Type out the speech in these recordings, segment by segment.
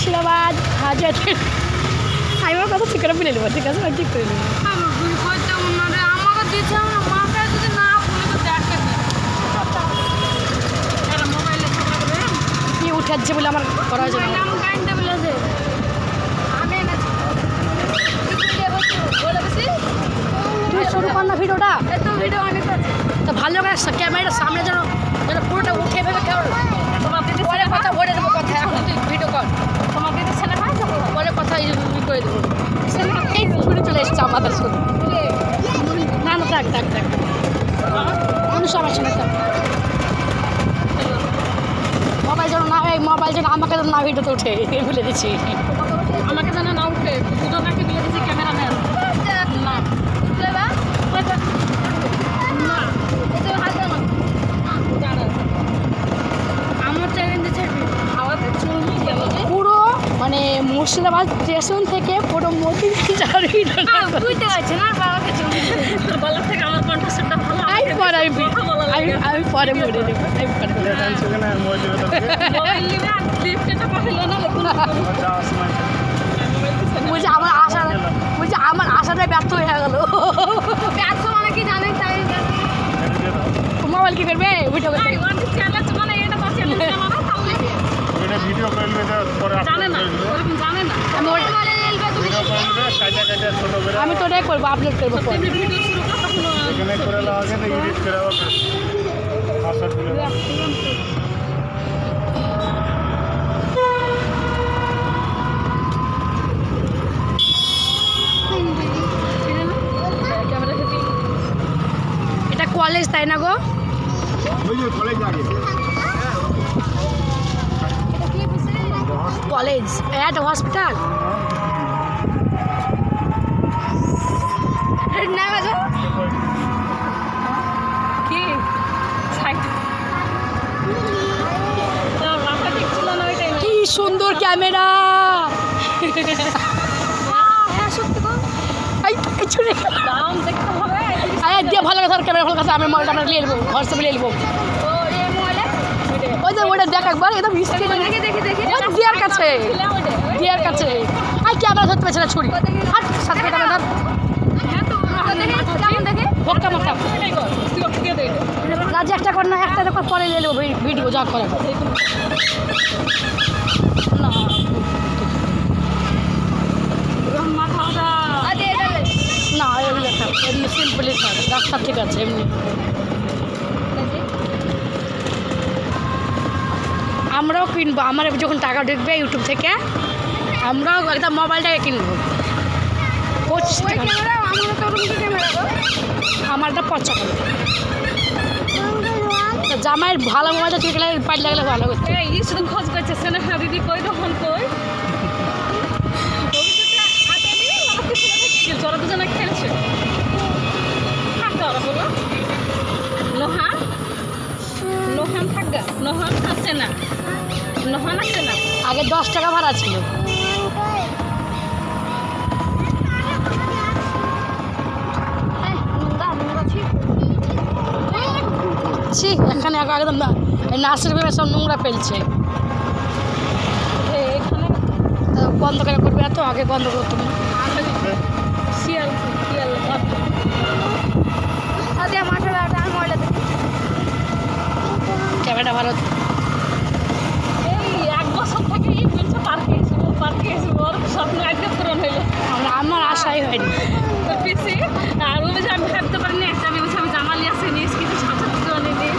মুর্শিদাবাদ হাজার আমি আমার কথা ঠিক করে বলে নেব ঠিক আছে? ঠিক করে নেব। আমাকে দিচ্ছে আমার মাথায় যদি না খুলে তো দেখে এরা মোবাইলে ঝগড়া করে কি উঠে যাচ্ছে বলে আমার করা তুই শুরু কর না ভিডিওটা। তো ভিডিও তো ভালো ক্যামেরাটা সামনে যেন যেন পুরোটা উঠে ভেবে কেমন তোমার দিদি পরে কথা বলে দেবো কথা এখন তুই ভিডিও কর তোমার দিদি ছেলে হয় তো পরে কথা ই ই করে দেবো। এই ছুটে চলে এসছে আমাদের সাথে না না, থাক থাক থাক। কোনো সমস্যা সঙ্গে থাক। মোবাইল যেন না মোবাইল যেন আমাকে যেন না ভিডিওতে উঠে ভুলে দিচ্ছি। আমাকে যেন না উঠে দুজনকে দিয়ে দিয়েছি ক্যামেরাম্যান না না এটা হাত দাও আমার চ্যালেঞ্জ দিচ্ছে হাওয়াতে চুল গেল পুরো মানে মুর্শিদাবাদ স্টেশন থেকে পুরো মোদি বুঝতে পারছি না বাবাকে থেকে আমার কণ্ঠস্বরটা ভালো আমি পরে আমি পরে মরে দেবো পরে মরে বলছি আমার আশা বলছি আমার আশাটাই ব্যর্থ হয়ে গেল। ব্যর্থ মানে কি জানেন তাই মোবাইল কি করবে? ভিডিও করবে তাই ওয়ান চ্যালেঞ্জ মানে এটা তো চ্যালেঞ্জ না মানে তাহলে এটা ভিডিও করে নেবে পরে জানে না ওরকম জানে না। আমি ওটা- ভিডিও করে নেবে কাজা কাজা ছোট করে। আমি তো ওটাই করব আপলোড করব পরে তুমি ভিডিও শুরু করো তখন এখানে করে দেওয়া আগে তো এডিট করে পাসওয়ার্ড তুলে কলেজ তাই না গো? কলেজ এটা হসপিটাল না কি সুন্দর ক্যামেরা। হ্যাঁ দিয়ে ভালো কথা ক্যামেরা ভালো কথা আমি মোবাইলটা আমরা নিয়ে নেব হোয়াটসঅ্যাপে নিয়ে নেব। ওই যে ওটা দেখ একবার একদম স্ক্রিনে দেখি দেখি দেখি ওই দিয়ার কাছে দিয়ার কাছে। আর ক্যামেরা ধরতে পারছে না ছুরি। আর সাথে কর দে এটা রাজি একটা কর না একটা দেখো পরে নিয়ে নেব ভিডিও যা করে। না। এগুলো একটা সিম্পলি থাক ঠিক আছে এমনি। আমরাও কিনবো আমার যখন টাকা ঢুকবে ইউটিউব থেকে আমরাও একদম মোবাইলটাকে কিনবো। পঁচিশ তো পচা জামাই জামাইয়ের ভালো মোবাইলটা ঠিক লাগলে পাঠ লাগলে ভালো করতে এই শুধু খোঁজ করছে সেনা হ্যাঁ দিদি কই তখন কই ওরা দুজনে খেলছে থাকবে ওরা বলো নোহান নোহান না। নোহান না? আগে দশ টাকা ভাড়া ছিল। ছি এখানে একদম না নার্সারি ভেবে সব নোংরা ফেলছে। এখানে বন্ধ করে করবে এত আগে বন্ধ করতো না শিয়াল শিয়াল আরে মাঠে আমি ময়লা দেখি ক্যামেরা ভালো এই এক বছর থেকে এই বলছে পার্কে এসবো পার্কে এসবো ওর স্বপ্ন একদম পূরণ হইল। আমরা আমার আশাই হয়নি। তো পিসি আর ও আমি ভাবতে পারিনি একটা আমি বলছি আমি জামালি কিছু সাথে কিছু আনিনি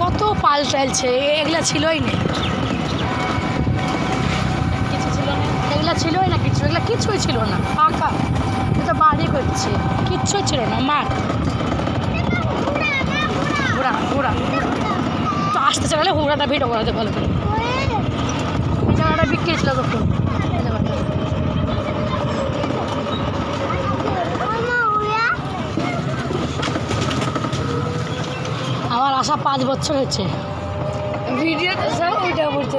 কত পাল চালছে এগুলা ছিলই না। কিছু ছিল না। এগুলা ছিলই না কিছু এগুলা কিছুই ছিল না। ফাঁকা। এটা বাড়ি করছে। কিচ্ছুই ছিল না মাঠ ঘোড়া ঘোড়া তো আসতে চাইলে ঘোড়াটা ভিডিও করাতে ভালো করে। জায়গাটা বিক্রি ছিল তখন। আমার আসা পাঁচ বছর হয়েছে। ভিডিওতে সব ওইটা বলছে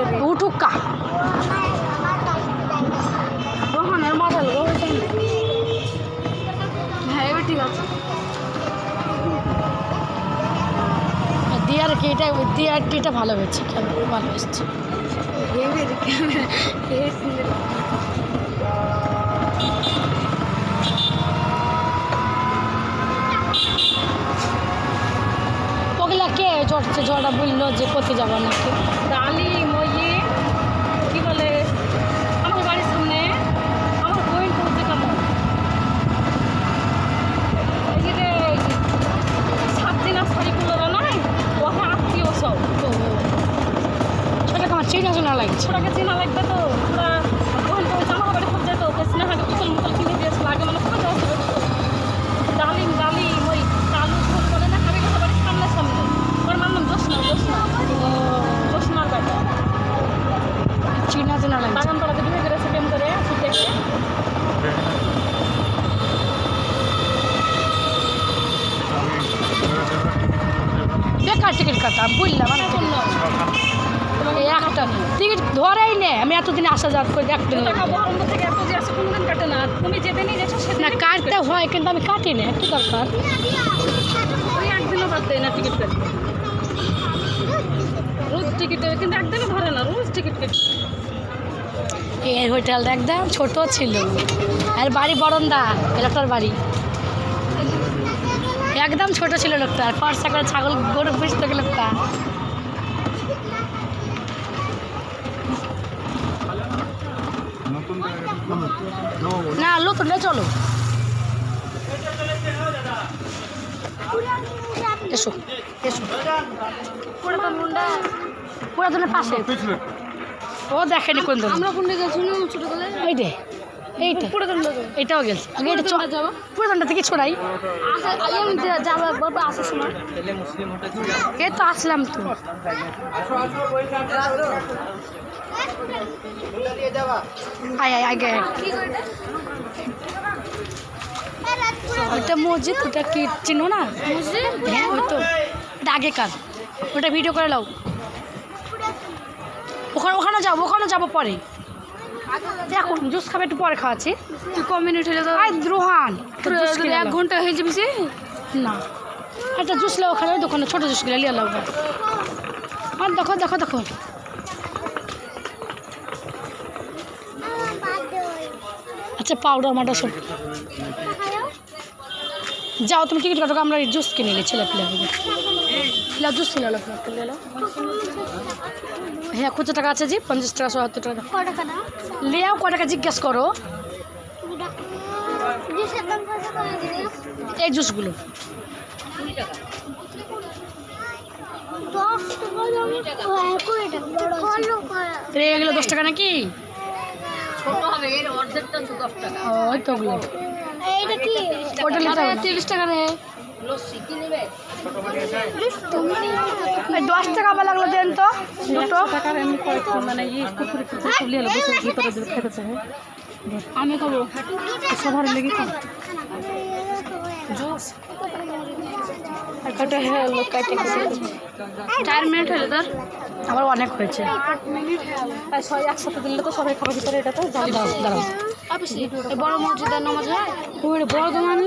এটা ভালো হয়েছে ভালো এসছে ওগুলা কে চড়ছে ঝড়া বলল যে কোথায় যাব নাকি? বেকার টিকিট কাটা বললাম আর একটা টিকিট ধরেই নে আমি এতদিন আসা যাওয়া করে টাকা কাটে না। কাটতে হয় কিন্তু আমি কাটি না কি দরকার। টিকিট কাটতে। রোজ টিকিট কিন্তু ধরে না রোজ টিকিট কেটে। এই হোটেলটা একদম ছোট ছিল। আর বাড়ি বরন্দা এই লোকটার বাড়ি। একদম ছোট ছিল লোকটা আর ফর্সা করে ছাগল গরু পুষতে গেল লোকটা। না নতুন না চলো। এসো এসো। পুরাতনের পাশে। ও দেখেনি কোন দিন আমরা কোনটা গেছি না? ছোটবেলায়। দে এইটা। এটাও গেছে। আগে এটা পুরাতনটা থেকে ছড়াই। আমি যাব একবার বা আসার সময়। এ তো আসলাম তো। আয় আয় আগে। ওটা মসজিদ ওটা কি চিনো না? হ্যাঁ ওই তো। ওটা আগেকার। ওটা ভিডিও করে নাও ওখানে ওখানে যাব ওখানে যাব পরে। এখন জুস খাবে একটু পরে খাওয়াচ্ছি। তুই ক মিনিট হলে তো আয় রোহান এক ঘণ্টা হয়ে যাবি সে? না। একটা জুস লো ওখানে ওই দোকানে ছোটো জুস গেলে লিয়ে লাগবে আর দেখো দেখো দেখো। আচ্ছা পাউডার মাটা সব। যাও তুমি টিকিট কাটো আমরা জুস কিনে নিই ছেলে পিলে। হবে জুস কিনে লো হ্যাঁ কত টাকা আছে জি? পঞ্চাশ টাকা সত্তর টাকা। লিয়াও ক টাকা জিজ্ঞেস করো? এই জুসগুলো। এগুলো দশ টাকা নাকি? ছোট হবে এর অর্ধেকটা তো দশ টাকা। ওই তো ওগুলো। ওটা তিরিশ টাকা রে। দশ টাকা আবার লাগল দেন তো দুটো। টাকার এমনি মানে ইয়ে কুকুরে কুকুরে সব লিয়ে বসে ভিতরে দিকে খেতেছে আমি খাব সবার লেগে খাব জুস চার মিনিট হলো তোর? আবার অনেক হয়েছে। সবাই একসাথে দিলে তো সবাই খাবার ভিতরে এটা তো জানি দাঁড়াও দাঁড়াও। বড় মসজিদের নামাজ হয়? বড় দোকান